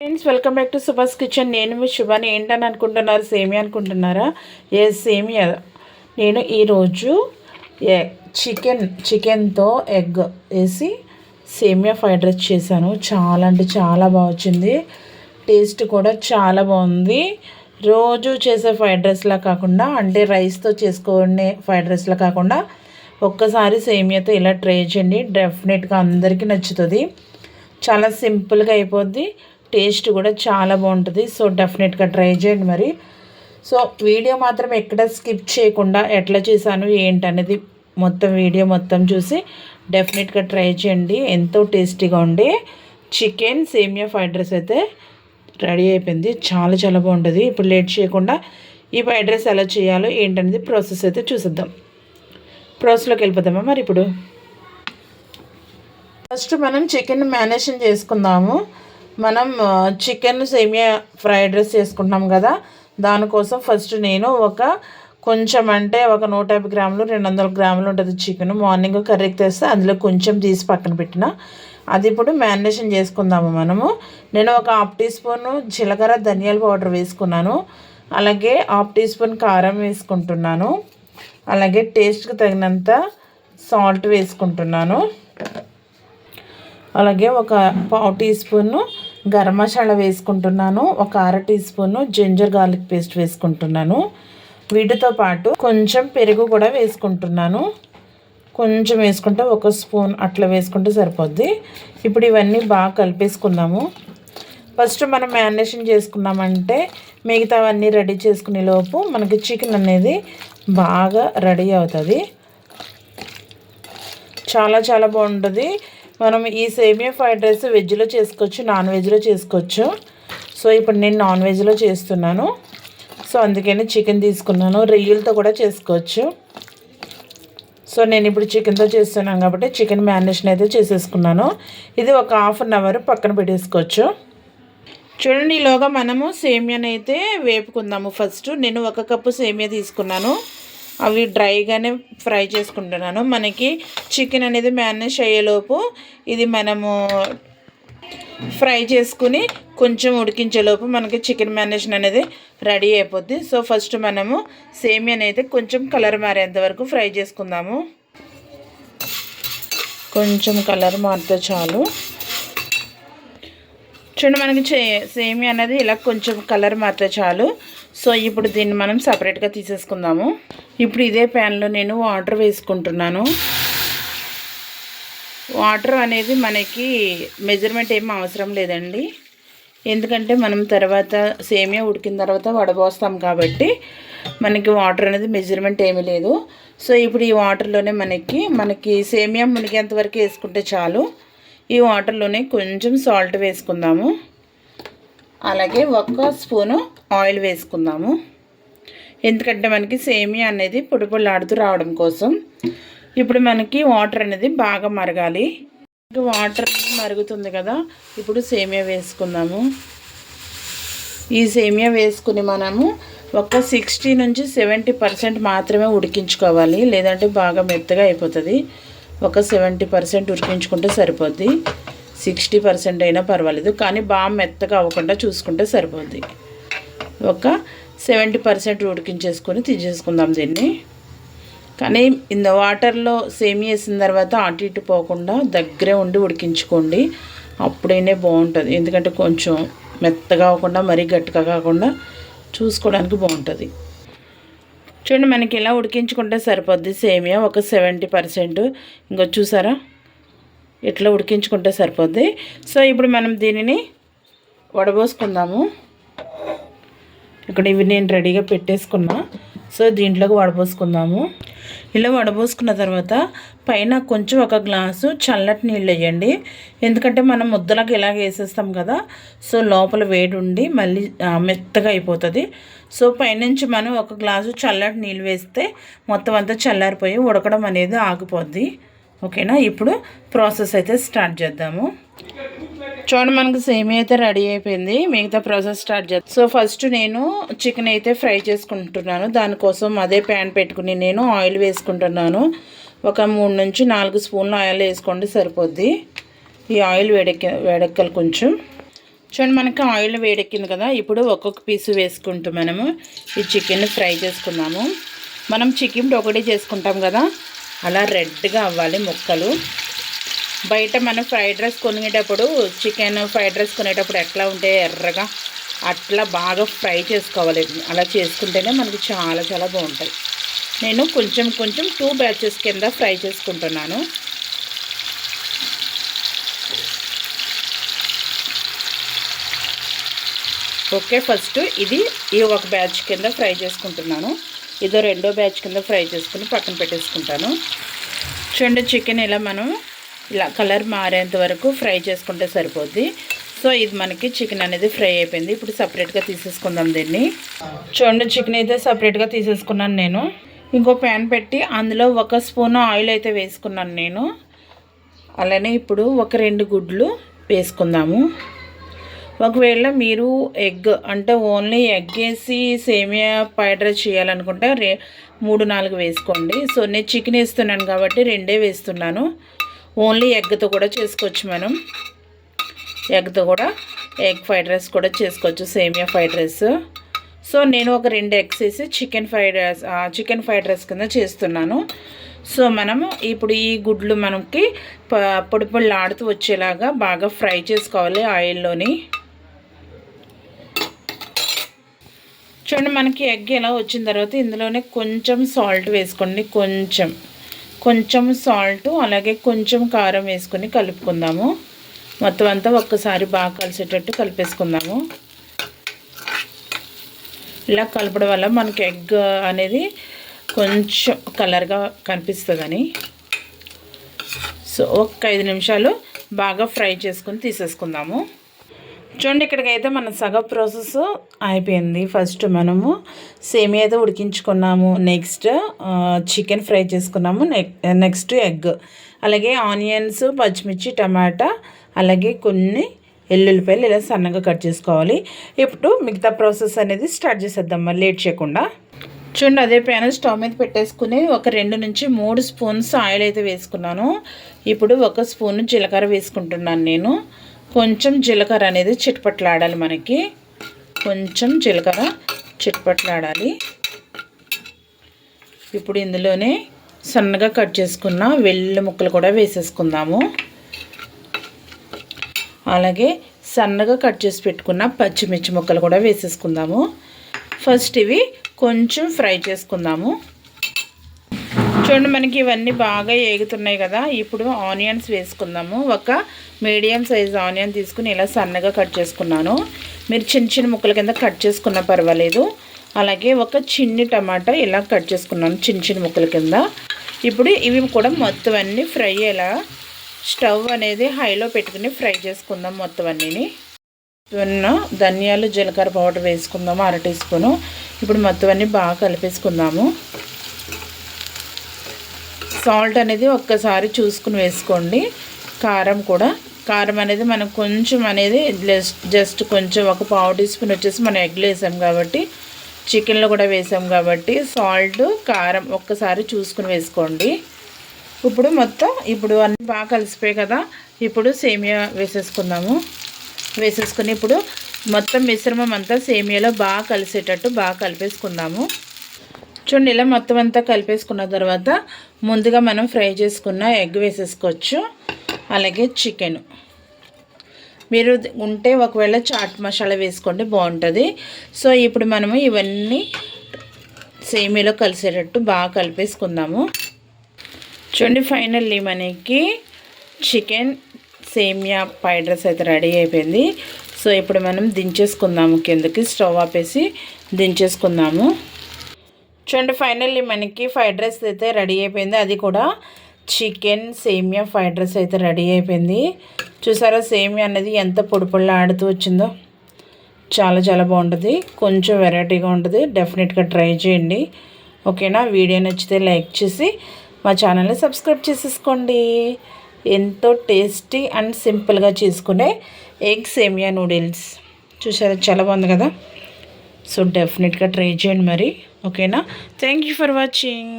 Friends welcome back to Subhash kitchen నేను మీ శుభాని ఏంటని అనుకుంటున్నారు? సేమియా అనుకుంటున్నారా? ఏ సేమియా నేను ఈరోజు చికెన్ చికెన్తో ఎగ్ వేసి సేమియా ఫ్రైడ్ రైస్ చేశాను. చాలా అంటే చాలా బాగా వచ్చింది. టేస్ట్ కూడా చాలా బాగుంది. రోజు చేసే ఫ్రైడ్ రైస్లా కాకుండా అంటే రైస్తో చేసుకునే ఫ్రైడ్ రైస్లా కాకుండా ఒక్కసారి సేమియాతో ఇలా ట్రై చేయండి. డెఫినెట్గా అందరికీ నచ్చుతుంది. చాలా సింపుల్గా అయిపోద్ది. టేస్ట్ కూడా చాలా బాగుంటుంది. సో డెఫినెట్గా ట్రై చేయండి మరి. సో వీడియో మాత్రం ఎక్కడ స్కిప్ చేయకుండా ఎట్లా చేశాను ఏంటనేది మొత్తం వీడియో మొత్తం చూసి డెఫినెట్గా ట్రై చేయండి. ఎంతో టేస్టీగా ఉండే చికెన్ సేమియా ఫ్రైడ్ రైస్ అయితే రెడీ అయిపోయింది. చాలా చాలా బాగుంటుంది. ఇప్పుడు లేట్ చేయకుండా ఈ ఫ్రైడ్ రైస్ ఎలా చేయాలో ఏంటనేది ప్రాసెస్ అయితే చూసిద్దాం. ప్రాసెస్లోకి వెళ్ళిపోదామా మరి ఇప్పుడు? ఫస్ట్ మనం చికెన్ మ్యారినేషన్ చేసుకుందాము. మనం చికెన్ సేమియా ఫ్రైడ్ రైస్ చేసుకుంటున్నాం కదా దానికోసం ఫస్ట్ నేను ఒక కొంచెం అంటే ఒక నూట యాభై గ్రాములు రెండు వందల గ్రాములు ఉంటుంది చికెన్. మార్నింగ్ కర్రీకి తెస్తే అందులో కొంచెం తీసి పక్కన పెట్టిన. అది ఇప్పుడు మ్యారినేషన్ చేసుకుందాము మనము. నేను ఒక హాఫ్ టీ స్పూన్ జీలకర్ర ధనియాల పౌడర్ వేసుకున్నాను. అలాగే హాఫ్ టీ స్పూన్ కారం వేసుకుంటున్నాను. అలాగే టేస్ట్కి తగినంత సాల్ట్ వేసుకుంటున్నాను. అలాగే ఒక పావు టీ స్పూను గరం మసాలా వేసుకుంటున్నాను. ఒక అర teaspoon ginger garlic paste వేసుకుంటున్నాను. వీటితో పాటు కొంచెం పెరుగు కూడా వేసుకుంటున్నాను. కొంచెం వేసుకుంటే ఒక స్పూన్ అట్లా వేసుకుంటే సరిపోద్ది. ఇప్పుడు ఇవన్నీ బాగా కలిపేసుకుందాము. ఫస్ట్ మనం మ్యారినేషన్ చేసుకున్నామంటే మిగతావన్నీ రెడీ చేసుకునే లోపు మనకి చికెన్ అనేది బాగా రెడీ అవుతుంది. చాలా చాలా బాగుంటుంది. మనం ఈ సేమియా ఫ్రైడ్ రైస్ వెజ్లో చేసుకోవచ్చు నాన్ వెజ్లో చేసుకోవచ్చు. సో ఇప్పుడు నేను నాన్ వెజ్లో చేస్తున్నాను. సో అందుకని చికెన్ తీసుకున్నాను. రొయ్యలతో కూడా చేసుకోవచ్చు. సో నేను ఇప్పుడు చికెన్తో చేస్తున్నాను కాబట్టి చికెన్ మ్యారినేషన్ అయితే చేసేసుకున్నాను. ఇది ఒక హాఫ్ అన్ అవర్ పక్కన పెట్టేసుకోవచ్చు. చూడండి ఈలోగా మనము సేమియాని అయితే వేపుకుందాము. ఫస్ట్ నేను ఒక కప్పు సేమియా తీసుకున్నాను. అవి డ్రైగానే ఫ్రై చేసుకుంటున్నాను. మనకి చికెన్ అనేది మ్యారినేట్ అయ్యేలోపు ఇది మనము ఫ్రై చేసుకుని కొంచెం ఉడికించేలోపు మనకి చికెన్ మ్యారినేషన్ అనేది రెడీ అయిపోద్ది. సో ఫస్ట్ మనము సేమియాని అయితే కొంచెం కలర్ మారేంత వరకు ఫ్రై చేసుకుందాము. కొంచెం కలర్ మారితే చాలు. చూడండి మనకి సేమియా అనేది ఇలా కొంచెం కలర్ మారితే చాలు. సో ఇప్పుడు దీన్ని మనం సపరేట్గా తీసేసుకుందాము. ఇప్పుడు ఇదే ప్యాన్లో నేను వాటర్ వేసుకుంటున్నాను. వాటర్ అనేది మనకి మెజర్మెంట్ ఏం అవసరం లేదండి. ఎందుకంటే మనం తర్వాత సేమియా ఉడికిన తర్వాత వడబోస్తాం కాబట్టి మనకి వాటర్ అనేది మెజర్మెంట్ ఏమీ లేదు. సో ఇప్పుడు ఈ వాటర్లోనే మనకి మనకి సేమియా మునిగేంత వరకు వేసుకుంటే చాలు. ఈ వాటర్లోనే కొంచెం సాల్ట్ వేసుకుందాము. అలాగే ఒక్క స్పూను ఆయిల్ వేసుకుందాము. ఎందుకంటే మనకి సేమియా అనేది పొడి పొడిలాడుతూ రావడం కోసం ఇప్పుడు మనకి వాటర్ అనేది బాగా మరగాలి. వాటర్ మరుగుతుంది కదా ఇప్పుడు సేమియా వేసుకుందాము. ఈ సేమియా వేసుకుని మనము ఒక సిక్స్టీ నుంచి సెవెంటీ పర్సెంట్ మాత్రమే ఉడికించుకోవాలి. లేదంటే బాగా మెత్తగా అయిపోతుంది. ఒక సెవెంటీ పర్సెంట్ ఉడికించుకుంటే సరిపోద్ది. సిక్స్టీ పర్సెంట్ అయినా పర్వాలేదు కానీ బాగా మెత్తగా అవ్వకుండా చూసుకుంటే సరిపోద్ది. ఒక సెవెంటీ పర్సెంట్ ఉడికించేసుకొని తీసేసుకుందాం దీన్ని. కానీ ఇంత వాటర్లో సేమి వేసిన తర్వాత అటు ఇటు పోకుండా దగ్గరే ఉండి ఉడికించుకోండి. అప్పుడైనా బాగుంటుంది. ఎందుకంటే కొంచెం మెత్తగా అవ్వకుండా మరీ గట్టిగా కాకుండా చూసుకోవడానికి బాగుంటుంది. చూడండి మనకి ఇలా ఉడికించుకుంటే సరిపోద్ది. సేమియా ఒక సెవెంటీ పర్సెంట్. ఇంకో చూసారా? ఇట్లా ఉడికించుకుంటే సరిపోద్ది. సో ఇప్పుడు మనం దీనిని వడబోసుకుందాము. ఇక్కడ ఇవి నేను రెడీగా పెట్టేసుకున్నా. సో దీంట్లోకి వడబోసుకుందాము ఇలా వడబోసుకున్న తర్వాత పైన కొంచెం ఒక గ్లాసు చల్లటి నీళ్ళు వేయండి. ఎందుకంటే మనం ముద్దలకు ఇలాగ వేసేస్తాం కదా సో లోపల వేడి ఉండి మళ్ళీ మెత్తగా అయిపోతుంది. సో పైనుంచి మనం ఒక గ్లాసు చల్లటి నీళ్ళు వేస్తే మొత్తం అంతా చల్లారిపోయి ఉడకడం అనేది ఆగిపోద్ది. ఓకేనా? ఇప్పుడు ప్రాసెస్ అయితే స్టార్ట్ చేద్దాము. చూడండి మనకు సేమ్ అయితే రెడీ అయిపోయింది. మిగతా ప్రాసెస్ స్టార్ట్ చేద్దాం. సో ఫస్ట్ నేను చికెన్ అయితే ఫ్రై చేసుకుంటున్నాను. దానికోసం అదే ప్యాన్ పెట్టుకుని నేను ఆయిల్ వేసుకుంటున్నాను. ఒక మూడు నుంచి నాలుగు స్పూన్లు ఆయిల్ వేసుకోండి సరిపోద్ది. ఈ ఆయిల్ వేడెక్క వేడెక్కలు కొంచెం. చూడండి మనకి ఆయిల్ వేడెక్కింది కదా. ఇప్పుడు ఒక్కొక్క పీసు వేసుకుంటూ మనము ఈ చికెన్ ఫ్రై చేసుకున్నాము. మనం చికెన్ ఒకటి చేసుకుంటాం కదా. అలా రెడ్గా అవ్వాలి ముక్కలు. బయట మనం ఫ్రైడ్ రైస్ కొనేటప్పుడు చికెన్ ఫ్రైడ్ రైస్ కొనేటప్పుడు ఎట్లా ఉంటే ఎర్రగా అట్లా బాగా ఫ్రై చేసుకోవాలి. అలా చేసుకుంటేనే మనకి చాలా చాలా బాగుంటాయి. నేను కొంచెం కొంచెం టూ బ్యాచెస్ కింద ఫ్రై చేసుకుంటున్నాను. ఓకే ఫస్ట్ ఇది ఈ ఒక బ్యాచ్ కింద ఫ్రై చేసుకుంటున్నాను. ఇదో రెండో బ్యాచ్ కింద ఫ్రై చేసుకుని పక్కన పెట్టేసుకుంటాను. చూడండి చికెన్ ఇలా మనం ఇలా కలర్ మారేంత వరకు ఫ్రై చేసుకుంటే సరిపోద్ది. సో ఇది మనకి చికెన్ అనేది ఫ్రై అయిపోయింది. ఇప్పుడు సపరేట్గా తీసేసుకుందాం దీన్ని. చూడండి చికెన్ అయితే సపరేట్గా తీసేసుకున్నాను నేను. ఇంకో ప్యాన్ పెట్టి అందులో ఒక స్పూన్ ఆయిల్ అయితే వేసుకున్నాను నేను. అలానే ఇప్పుడు ఒక రెండు గుడ్లు వేసుకుందాము. ఒకవేళ మీరు ఎగ్ అంటే ఓన్లీ ఎగ్ వేసి సేమియా ఫ్రైడ్ రైస్ చేయాలనుకుంటే రే మూడు నాలుగు వేసుకోండి. సో నేను చికెన్ వేస్తున్నాను కాబట్టి రెండే వేస్తున్నాను. ఓన్లీ ఎగ్తో కూడా చేసుకోవచ్చు మనం ఎగ్తో కూడా ఎగ్ ఫ్రైడ్ రైస్ కూడా చేసుకోవచ్చు సేమియా ఫ్రైడ్ రైస్. సో నేను ఒక రెండు ఎగ్స్ వేసి chicken fried rice chicken fried rice కింద చేస్తున్నాను. సో మనము ఇప్పుడు ఈ గుడ్లు మనకి పొడి పొడి ఆడుతూ వచ్చేలాగా బాగా ఫ్రై చేసుకోవాలి ఆయిల్లోని. చూడండి మనకి ఎగ్ ఎలా వచ్చిన తర్వాత ఇందులోనే కొంచెం సాల్ట్ వేసుకోండి కొంచెం. కొంచెం సాల్ట్ అలాగే కొంచెం కారం వేసుకొని కలుపుకుందాము. మొత్తం అంతా ఒక్కసారి బాగా కలిసేటట్టు కలిపేసుకుందాము. ఇలా కలపడం వల్ల మనకి ఎగ్ అనేది కొంచెం కలర్గా కనిపిస్తుందని. సో ఒక ఐదు నిమిషాలు బాగా ఫ్రై చేసుకుని తీసేసుకుందాము. చూడండి ఇక్కడికైతే మన సగ ప్రాసెస్ అయిపోయింది. ఫస్ట్ మనము సేమియా అయితే ఉడికించుకున్నాము. నెక్స్ట్ చికెన్ ఫ్రై చేసుకున్నాము. నెక్స్ట్ ఎగ్ అలాగే ఆనియన్స్ పచ్చిమిర్చి టమాటా అలాగే కొన్ని ఎల్లుల్లిపాయలు ఇలా సన్నగా కట్ చేసుకోవాలి. ఇప్పుడు మిగతా ప్రాసెస్ అనేది స్టార్ట్ చేసేద్దాం. మళ్ళీ లేట్ చేయకుండా. చూడండి అదే పైన స్టవ్ మీద పెట్టేసుకుని ఒక రెండు నుంచి మూడు స్పూన్స్ ఆయిల్ అయితే వేసుకున్నాను. ఇప్పుడు ఒక స్పూన్ జీలకర్ర వేసుకుంటున్నాను నేను. కొంచెం జీలకర్ర అనేది చిట్పట్లాడాలి మనకి. కొంచెం జీలకర్ర చిట్పట్లాడాలి. ఇప్పుడు ఇందులోనే సన్నగా కట్ చేసుకున్న వెల్లుల్లి ముక్కలు కూడా వేసేసుకుందాము. అలాగే సన్నగా కట్ చేసి పెట్టుకున్న పచ్చిమిర్చి ముక్కలు కూడా వేసేసుకుందాము. ఫస్ట్ ఇవి కొంచెం ఫ్రై చేసుకుందాము. చూడండి మనకి ఇవన్నీ బాగా ఏగుతున్నాయి కదా. ఇప్పుడు ఆనియన్స్ వేసుకుందాము. ఒక మీడియం సైజ్ ఆనియన్ తీసుకుని ఇలా సన్నగా కట్ చేసుకున్నాను. మీరు చిన్న చిన్న ముక్కల కింద కట్ చేసుకున్నా పర్వాలేదు. అలాగే ఒక చిన్ని టమాటా ఇలా కట్ చేసుకున్నాను చిన్న చిన్న ముక్కల కింద. ఇప్పుడు ఇవి కూడా మొత్తం అన్నీ ఫ్రై అయ్యేలా స్టవ్ అనేది హైలో పెట్టుకుని ఫ్రై చేసుకుందాం మొత్తం అన్నీని. ధనియాలు జీలకర్ర పౌడర్ వేసుకుందాము అర టీ స్పూను. ఇప్పుడు మొత్తం అన్నీ బాగా కలిపేసుకుందాము. సాల్ట్ అనేది ఒక్కసారి చూసుకుని వేసుకోండి. కారం కూడా. కారం అనేది మనం కొంచెం అనేది జస్ట్ కొంచెం ఒక పావు టీ స్పూన్ వచ్చేసి మనం ఎగ్లు వేసాం కాబట్టి చికెన్లో కూడా వేసాం కాబట్టి సాల్ట్ కారం ఒక్కసారి చూసుకుని వేసుకోండి. ఇప్పుడు మొత్తం ఇప్పుడు అన్నీ బాగా కలిసిపోయాయి కదా. ఇప్పుడు సేమియా వేసేసుకుందాము. వేసేసుకుని ఇప్పుడు మొత్తం మిశ్రమం అంతా సేమియాలో బాగా కలిసేటట్టు బాగా కలిపేసుకుందాము. చూడండి ఇలా మొత్తం అంతా కలిపేసుకున్న తర్వాత ముందుగా మనం ఫ్రై చేసుకున్న ఎగ్ వేసేసుకోవచ్చు. అలాగే చికెన్. మీరు ఉంటే ఒకవేళ చాట్ మసాలా వేసుకోండి బాగుంటుంది. సో ఇప్పుడు మనము ఇవన్నీ సేమీలో కలిసేటట్టు బాగా కలిపేసుకుందాము. చూడండి ఫైనల్లీ మనకి చికెన్ సేమియా ఫ్రైడ్ రైస్ అయితే రెడీ అయిపోయింది. సో ఇప్పుడు మనం దించేసుకుందాము కిందకి స్టవ్ ఆపేసి దించేసుకుందాము. చూడండి ఫైనల్లీ మనకి ఫ్రైడ్ రైస్ అయితే రెడీ అయిపోయింది. అది కూడా చికెన్ సేమియా ఫ్రైడ్ రైస్ అయితే రెడీ అయిపోయింది. చూసారా సేమియా అనేది ఎంత పొడి ఆడుతూ వచ్చిందో. చాలా చాలా బాగుంటుంది. కొంచెం వెరైటీగా ఉంటుంది. డెఫినెట్గా ట్రై చేయండి. ఓకేనా? వీడియో నచ్చితే లైక్ చేసి మా ఛానల్ని సబ్స్క్రైబ్ చేసేసుకోండి. ఎంతో టేస్టీ అండ్ సింపుల్గా చేసుకునే ఎగ్ సేమియా నూడిల్స్ చూసారా చాలా బాగుంది కదా? సో డెఫినెట్గా ట్రై చేయండి మరి. ఓకేనా థ్యాంక్ యూ ఫర్ వాచింగ్